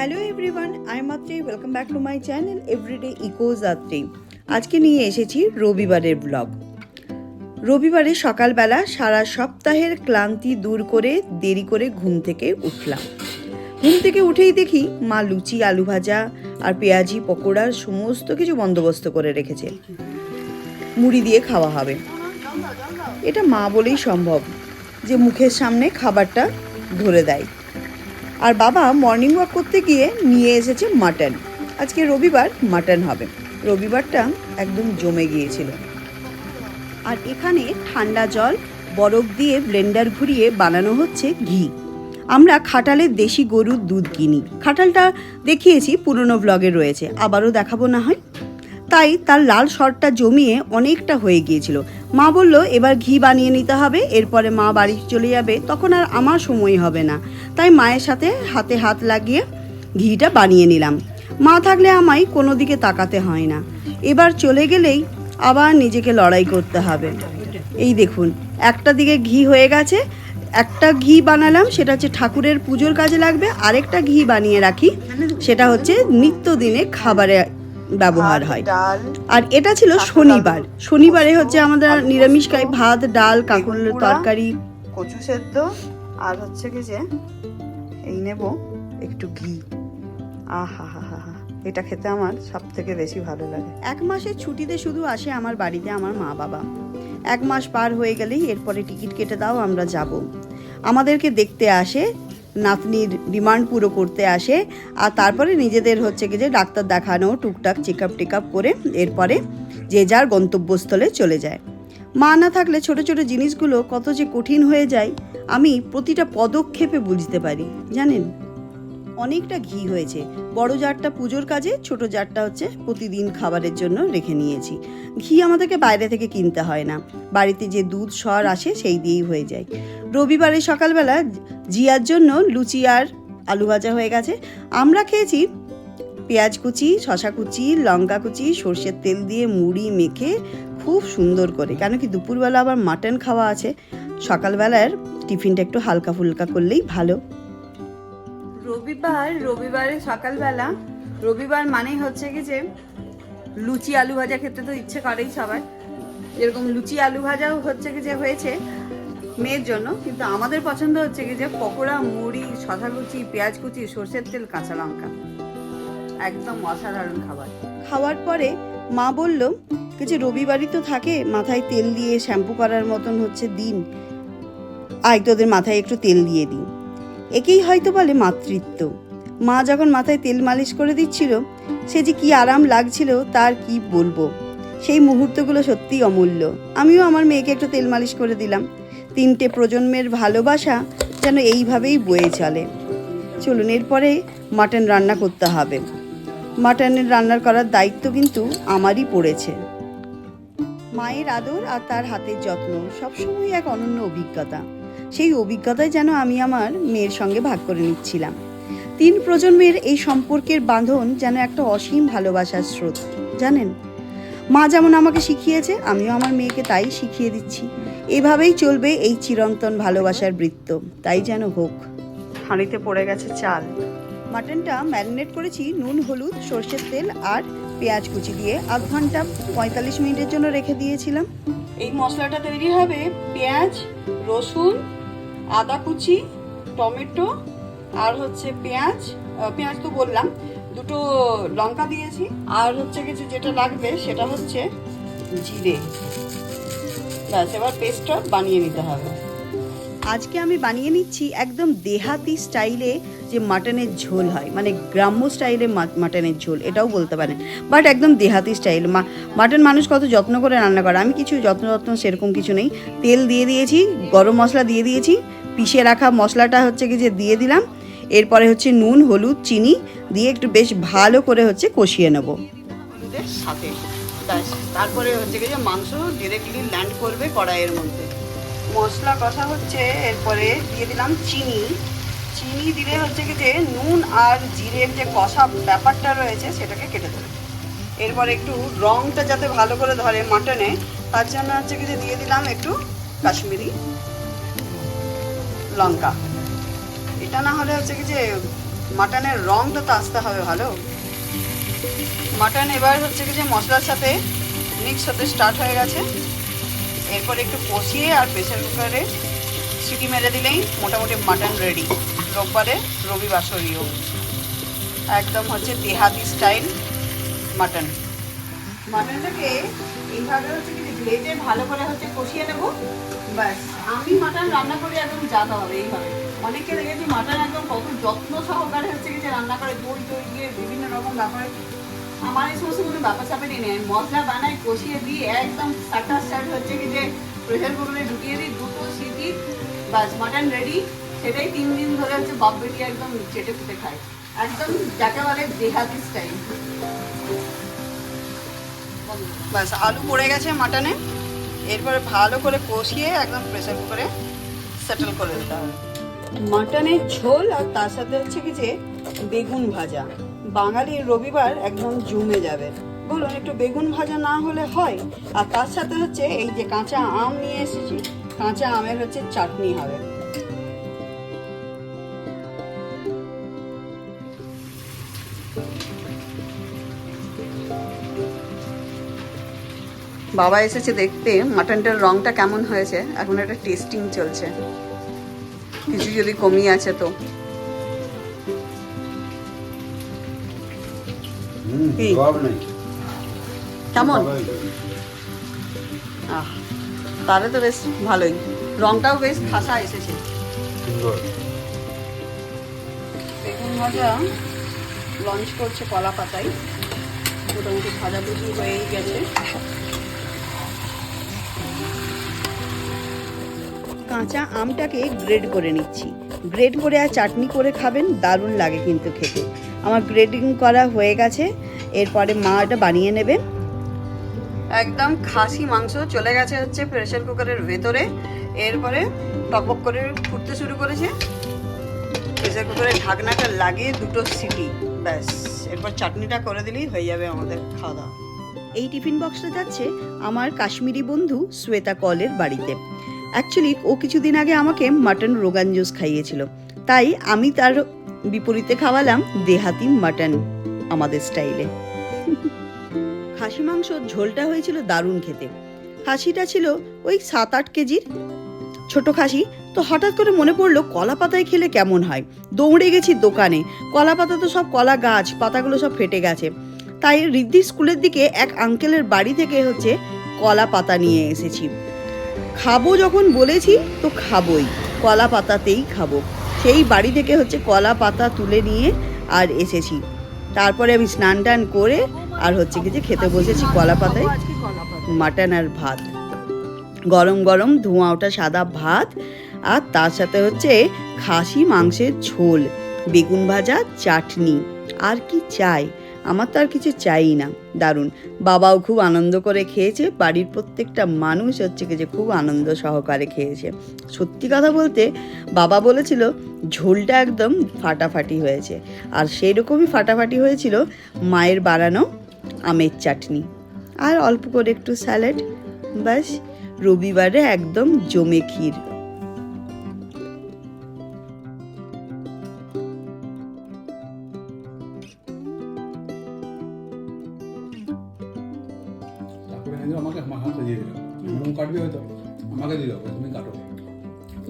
Hello everyone I মাত্রি welcome back to my channel everyday echoes Atri আজকে নিয়ে এসেছি রবিবারের ব্লগ রবিবারে সকালবেলা সারা সপ্তাহের ক্লান্তি দূর করে দেরি করে ঘুম থেকে উঠলাম। ঘুম থেকে উঠেই দেখি মা লুচি, আলু ভাজা আর পেঁয়াজি পকোড়ার সমস্ত কিছু বন্দোবস্ত করে রেখেছে। মুড়ি দিয়ে খাওয়া হবে। এটা মা বলেই সম্ভব যে মুখের সামনে খাবারটা ধরে দেয়। আর বাবা মর্নিং ওয়াক করতে গিয়ে নিয়ে এসেছে মাটন আজকে রবিবার মাটন হবে। রবিবারটা একদম জমে গিয়েছিল। আর এখানে ঠান্ডা জল, বরফ দিয়ে ব্লেন্ডার ঘুরিয়ে বানানো হচ্ছে ঘি। আমরা খাটালের দেশি গরুর দুধ কিনি। খাটালটা দেখিয়েছি, পুরনো ব্লগে রয়েছে। আবারও দেখাবো না হয়। তাই তার লাল শরটা জমিয়ে অনেকটা হয়ে গিয়েছিল। মা বলল, এবার ঘি বানিয়ে নিতে হবে, এরপরে মা বাড়ি চলে যাবে, তখন আর আমার সময় হবে না। তাই মায়ের সাথে হাতে হাত লাগিয়ে ঘিটা বানিয়ে নিলাম। মা থাকলে আমায় কোনো দিকে তাকাতে হয় না। এবার চলে গেলেই আবার নিজেকে লড়াই করতে হবে। এই দেখুন, একটা দিকে ঘি হয়ে গেছে, একটা ঘি বানালাম, সেটা হচ্ছে ঠাকুরের পুজোর কাজে লাগবে, আরেকটা ঘি বানিয়ে রাখি, সেটা হচ্ছে নিত্যদিনে খাবারে ব্যবহার হয়। আর এটা ছিল শনিবার। শনিবারে হচ্ছে আমাদের নিরামিষ খাই ভাত ডাল কাঁকরোলের তরকারি। কচু সেদ্ধ। আর হচ্ছে কি যে এই নেব একটু ঘি। আহা হা হা হা। এটা খেতে আমার সব থেকে বেশি ভালো লাগে। এক মাসের ছুটিতে শুধু আসে আমার বাড়িতে আমার মা বাবা। এক মাস পার হয়ে গেলেই এরপরে টিকিট কেটে দাও আমরা যাব। আমাদেরকে দেখতে আসে নাতনির ডিমান্ড পুরো করতে আসে আর তারপরে নিজেদের হচ্ছে কি যে ডাক্তার দেখানো, টুকটাক চেক আপ টেক আপ করে এরপরে যে যার গন্তব্যস্থলে চলে যায়। মা না থাকলে ছোট ছোট জিনিসগুলো কত যে কঠিন হয়ে যায়, আমি প্রতিটা পদক্ষেপে বুঝতে পারি, জানেন? অনেকটা ঘি হয়েছে। বড় জারটা পুজোর কাজে, ছোট জারটা হচ্ছে প্রতিদিন খাবারের জন্য রেখে নিয়েছি। ঘি আমাদেরকে বাইরে থেকে কিনতে হয় না। বাড়িতে যে দুধ, সর আসে সেই দিয়েই হয়ে যায়। রবিবারে সকালবেলা জিয়ার জন্য লুচি আর আলু ভাজা হয়ে গেছে। আমরা খেয়েছি পেঁয়াজ কুচি শশা কুচি, লঙ্কা কুচি, সর্ষের তেল দিয়ে মুড়ি মেখে খুব সুন্দর করে। কেন কি দুপুরবেলা আবার মাটন খাওয়া আছে। সকালবেলার টিফিনটা একটু হালকা ফুলকা করলেই ভালো। রবিবার, রবিবারে সকালবেলা, রবিবার মানেই হচ্ছে কি যে লুচি আলু ভাজা খেতে তো ইচ্ছে করেই সবার। এরকম লুচি আলু ভাজাও হচ্ছে কি যে হয়েছে মেয়ের জন্য, কিন্তু আমাদের পছন্দ হচ্ছে কি যে পকোড়া, মুড়ি শশা কুচি পেঁয়াজ কুচি, সর্ষের তেল, কাঁচা লঙ্কা। একদম অসাধারণ খাবার। খাওয়ার পরে মা বলল যে রবিবারই তো থাকে, মাথায় তেল দিয়ে শ্যাম্পু করার মতন হচ্ছে দিন। আয়, তোদের মাথায় একটু তেল দিয়ে দিই। একেই হয়তো বলে মাতৃত্ব। মা যখন মাথায় তেল মালিশ করে দিচ্ছিল, সে যে কি আরাম লাগছিল তার কি বলব? সেই মুহূর্তগুলো সত্যিই অমূল্য। আমিও আমার মেয়েকে একটু তেল মালিশ করে দিলাম। তিনটে প্রজন্মের ভালোবাসা যেন এইভাবেই বয়ে চলে। চলুন, এরপরে মাটন রান্না করতে হবে। মাটনের রান্নার করার দায়িত্ব কিন্তু আমারই পড়েছে। মায়ের আদর আর তার হাতের যত্ন সবসময় এক অনন্য অভিজ্ঞতা। সেই অভিজ্ঞতায় যেন আমি আমার মেয়ের সঙ্গে ভাগ করে নিচ্ছিলাম। তিন প্রজন্মের এই সম্পর্কের বাঁধন যেন একটা অসীম ভালোবাসার স্রোত জানেন? মা যেমন আমাকে শিখিয়েছে আমিও আমার মেয়েকে তাই শিখিয়ে দিচ্ছি। এভাবেই চলবে এই চিরন্তন ভালোবাসার বৃত্ত তাই যেন হোক। হাঁড়িতে পড়ে গেছে চাল। মাটনটা ম্যারিনেট করেছি নুন হলুদ সর্ষের তেল আর পেঁয়াজ কুচি দিয়ে আধ ঘণ্টা পঁয়তাল্লিশ মিনিটের জন্য রেখে দিয়েছিলাম। এই মশলাটা তৈরি হবে পেঁয়াজ রসুন আদা কুচি, টমেটো আর হচ্ছে পেঁয়াজ। পেঁয়াজ তো বললাম, দুটো লঙ্কা দিয়েছি। আর হচ্ছে কিছু যেটা লাগবে সেটা হচ্ছে জিরে। ব্যাস, এবার পেস্টটা বানিয়ে নিতে হবে। আজকে আমি বানিয়ে নিচ্ছি একদম দেহাতি স্টাইলে যে মাটনের ঝোল হয় মানে গ্রাম্য স্টাইলে মাটনের ঝোল, এটাও বলতে পারেন। বাট একদম দেহাতি স্টাইল মাটন মানুষ কত যত্ন করে রান্না করে। আমি কিছু যত্ন যত্ন সেরকম কিছু নেই। তেল দিয়ে দিয়েছি, গরম মশলা দিয়ে দিয়েছি, পিষে রাখা মশলাটা হচ্ছে কি যে দিয়ে দিলাম, এরপরে হচ্ছে নুন, হলুদ, চিনি দিয়ে একটু বেশ ভালো করে হচ্ছে কষিয়ে নেব। সাথে তারপরে হচ্ছে কি যে মাংস ডিরেক্টলি ল্যান্ড করবে কড়াইয়ের মধ্যে। মশলা কথা হচ্ছে, এরপরে দিয়ে দিলাম চিনি। চিনি দিলে হচ্ছে কি যে নুন আর জিরের যে কষা ব্যাপারটা রয়েছে সেটাকে কেটে দেবে। এরপর একটু রংটা যাতে ভালো করে ধরে মাটনে, তার জন্য হচ্ছে কি যে দিয়ে দিলাম একটু কাশ্মীরি লঙ্কা। এটা না হলে হচ্ছে কি যে মাটনের রংটা তো আসতে হবে ভালো। মাটন এবার হচ্ছে কি যে মশলার সাথে মিক্স হতে স্টার্ট হয়ে গেছে। এরপর একটু কষিয়ে আর প্রেসার কুকারে সিটি মেরে দিলেই মোটামুটি মাটন রেডি রোববারে রবিবাসরীয় একদম হচ্ছে দেহাতি স্টাইল মাটন। মাটনটাকে এইভাবে হচ্ছে কি ভেজে ভালো করে হচ্ছে কষিয়ে নেব। ব্যাস, আমি মাটন রান্না করি একদম জাতা হবে এইভাবে। অনেকে দেখেছি মাটন একদম কত যত্ন সহকারে হচ্ছে কি যে রান্না করে, দই দই দিয়ে বিভিন্ন রকম ব্যাপারে। আমার এই সমস্ত কোনো ব্যাপার স্যাপারই নেই মশলা বানাই, কষিয়ে দিই, একদম সাটা স্টার্ট হচ্ছে কি যে প্রেশার কুকারে ঢুকিয়ে দিই, দুটো সিটি বাস মাটন রেডি সেটাই তিন দিন ধরে হচ্ছে বাপ বেটি একদম চেটে ফুটে খায়। একদম যাকে বলে দেহাতি স্টাইল বাস, আলু পড়ে গেছে মাটনে। এরপরে ভালো করে কষিয়ে একদম প্রেসার কুকারে সেটেল করে দিতে হবে। মাটনের ঝোল আর তার সাথে হচ্ছে কি যে বেগুন ভাজা। বাঙালির রবিবার একদম জমে যাবে। বলুন, একটু বেগুন ভাজা না হলে হয়? আর তার সাথে হচ্ছে এই যে কাঁচা আম নিয়ে এসেছি, কাঁচা আমের হচ্ছে চাটনি হবে। বাবা এসেছে দেখতে মাটনটার রংটা কেমন হয়েছে এখন একটা টেস্টিং চলছে। কিছু যদি কমি আছে তো। কেমন? আহ তাহলে তো বেশ ভালোই। রংটাও বেশ খাসা এসেছে। বেগুন ভাজা লঞ্চ করছে কলা পাতায় মোটামুটি ভাজা ভুজি হয়েই গেছে। কাঁচা আমটাকে গ্রেড করে নিচ্ছি। গ্রেড করে আর চাটনি করে খাবেন দারুণ লাগে কিন্তু খেতে। আমার গ্রেডিং করা হয়ে গেছে এরপরে মা এটা বানিয়ে নেবে। একদম খাসি মাংস চলে গেছে হচ্ছে প্রেশার কুকারের ভেতরে। এরপরে টকবক করে ফুটতে শুরু করেছে। প্রেসার কুকারের ঢাকনাটা লাগিয়ে দুটো সিটি ব্যাস। এরপর চাটনিটা করে দিলেই হয়ে যাবে আমাদের খাওয়া দাওয়া। এই টিফিন বক্সটা যাচ্ছে আমার কাশ্মীরি বন্ধু শ্বেতা কলের বাড়িতে। অ্যাকচুয়ালি ও কিছুদিন আগে আমাকে মাটন রোগান জুস খাইয়েছিল। তাই আমি তার বিপরীতে খাওয়ালাম দেহাতি মাটন আমাদের স্টাইলে খাসি মাংস ঝোলটা হয়েছিল দারুণ খেতে। খাসিটা ছিল ওই সাত আট কেজির ছোট খাসি। তো হঠাৎ করে মনে পড়ল, কলা পাতায় খেলে কেমন হয়? দৌড়ে গেছি দোকানে। কলা পাতা তো সব কলা গাছ, পাতাগুলো সব ফেটে গেছে। তাই রিদ্ধির স্কুলের দিকে এক আঙ্কেলের বাড়ি থেকে হচ্ছে কলা পাতা নিয়ে এসেছি। খাব যখন বলেছি, তো খাবোই। কলা পাতাতেই খাব। সেই বাড়ি থেকে হচ্ছে কলা পাতা তুলে নিয়ে আর এসেছি। তারপরে আমি স্নান টান করে আর হচ্ছে কি যে খেতে বসেছি কলা পাতায়, মাটন আর ভাত। গরম গরম ধোঁয়া ওঠা সাদা ভাত আর তার সাথে হচ্ছে খাসি মাংসের ঝোল, বেগুন ভাজা, চাটনি। আর কি চাই? আমার তো আর কিছু চাই না। দারুণ। বাবাও খুব আনন্দ করে খেয়েছে, বাড়ির প্রত্যেকটা মানুষ হচ্ছে কি যে খুব আনন্দ সহকারে খেয়েছে। সত্যি কথা বলতে, বাবা বলেছিল ঝোলটা একদম ফাটাফাটি হয়েছে। আর সেই রকমই ফাটাফাটি হয়েছিল মায়ের বানানো আমের চাটনি। আর অল্প করে একটু স্যালাড, ব্যাস। রবিবারে একদম জমে ক্ষীর।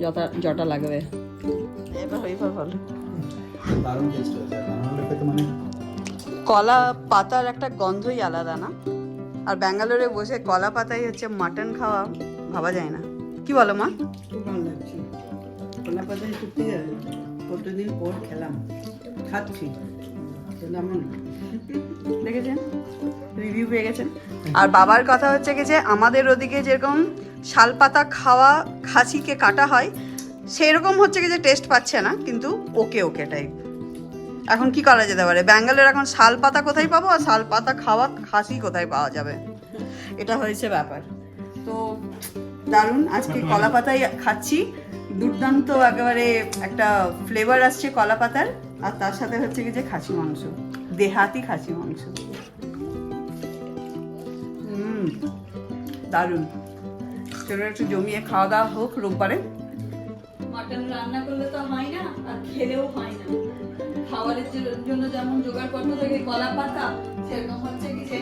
যটা জটা লাগবে। এবার এবার ভালো দারুণ টেস্ট হয়েছে। আর নাহলে খেতে মানে কলা পাতার একটা গন্ধই আলাদা না? আর ব্যাঙ্গালোরে বসে কলা পাতাই হচ্ছে মাটন খাওয়া ভাবা যায় না। কি বলো মা? খুব ভালো লাগছে। কলা পাতায় সত্যি কতদিন পর খেলাম। খাচ্ছি। দেখেছেন? রিভিউ পেয়ে গেছেন? আর বাবার কথা হচ্ছে কি যে আমাদের ওদিকে যেরকম শাল পাতা খাওয়া খাসিকে কাটা হয় সেরকম হচ্ছে কি যে টেস্ট পাচ্ছে না কিন্তু ওকে ওকে টাইপ এখন কি করা যেতে পারে? ব্যাঙ্গালোর এখন শাল পাতা কোথায় পাবো আর শাল পাতা খাওয়া খাসি কোথায় পাওয়া যাবে? এটা হয়েছে ব্যাপার। তো দারুণ আজকে কলা পাতাই খাচ্ছি। দুর্দান্ত একেবারে একটা ফ্লেভার আসছে কলা পাতার আর তার সাথে হচ্ছে কি যে খাসি মাংস। দেহাতি খাসি মাংস। হুম দারুণ। চলো একটু জমিয়ে খাওয়া দাওয়া হোক রোববারে। মাটন রান্না করলে তো হয় না, আর খেলেও হয় না। খাবারের জন্য যেমন জোগাড় করতে থাকে, কলা পাতা, সেরকম হচ্ছে কি যে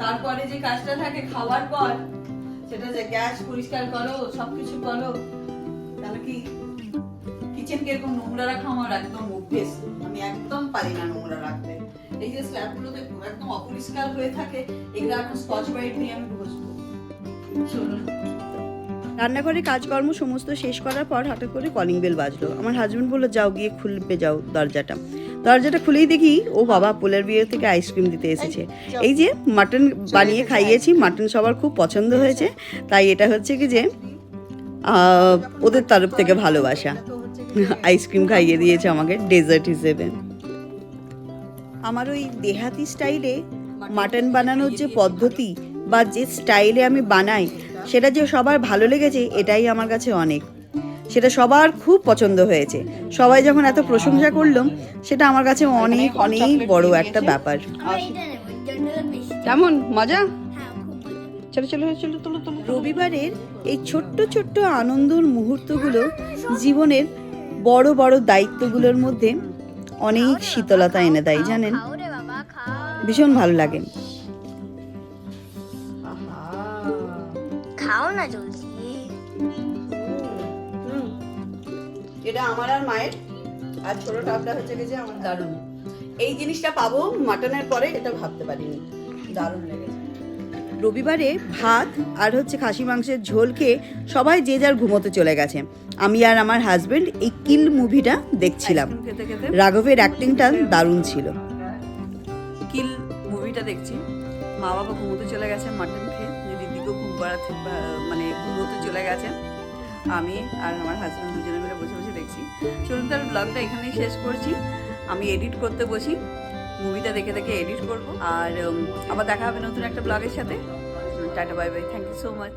তারপরে যে কাজটা থাকে খাওয়ার পর, সেটা যে গ্যাস পরিষ্কার করো, সবকিছু করো কেন কি কিচেন কীরকম নোংরা রাখা আমার একদম অভ্যেস। আমি একদম পারি না নোংরা রাখতে। এই যে স্ল্যাবগুলোতে একদম অপরিষ্কার হয়ে থাকে, এগুলো এখন স্কচ ব্রাইট নিয়ে আমি বসবো। চলুন। রান্নাঘরে কাজকর্ম সমস্ত শেষ করার পর হঠাৎ করে কলিং বেল বাজলো। আমার হাজব্যান্ড বলল যাও গিয়ে খুলবে যাও দরজাটা। দরজাটা খুলেই দেখি ও বাবা পোলের বিয়ে থেকে আইসক্রিম দিতে এসেছে। এই যে মাটন বানিয়ে খাইয়েছি মাটন সবার খুব পছন্দ হয়েছে। তাই এটা হচ্ছে কি যে ওদের তরফ থেকে ভালোবাসা। আইসক্রিম খাইয়ে দিয়েছে আমাকে ডেজার্ট হিসেবে। আমার ওই দেহাতি স্টাইলে মাটন বানানোর যে পদ্ধতি বা যে স্টাইলে আমি বানাই সেটা যে সবার ভালো লেগেছে এটাই আমার কাছে অনেক। সেটা সবার খুব পছন্দ হয়েছে। সবাই যখন এত প্রশংসা করলাম সেটা আমার কাছে অনেক অনেক বড় একটা ব্যাপার। কেমন? মজা? হ্যাঁ চলো চলো চলো রবিবারের এই ছোট্ট ছোট্ট আনন্দর মুহূর্তগুলো জীবনের বড় বড় দায়িত্বগুলোর মধ্যে অনেক শীতলতা এনে দেয় জানেন? ভীষণ ভালো লাগে। খাও না জলদি। এটা আমার আর মায়ের। আর ছোট টাপটা হচ্ছে আমার দারুণ। এই জিনিসটা পাবো মাটনের পরে এটা ভাবতে পারিনি। দারুণ লেগেছে। রবিবারে ভাত আর হচ্ছে খাসি মাংসের ঝোল খেয়ে সবাই যে যার ঘুমোতে চলে গেছে। আমি আর আমার হাজবেন্ড এই কিল মুভিটা দেখছিলাম। রাঘবের অ্যাক্টিংটা দারুণ ছিল। কিল মুভিটা দেখছি। মা বাবা ঘুমোতে চলে গেছে মাটন খেয়ে দিদিকেও খুব পাড়াতে মানে ঘুমোতে চলে গেছে। আমি আর আমার হাজব্যান্ড দুজনে মিলে বসে বসে দেখছি। চলুন তার ব্লগটা এখানেই শেষ করছি। আমি এডিট করতে বসি। মুভিটা দেখে দেখে এডিট করব। আর আবার দেখা হবে নতুন একটা ব্লগের সাথে। Tata bye bye thank you so much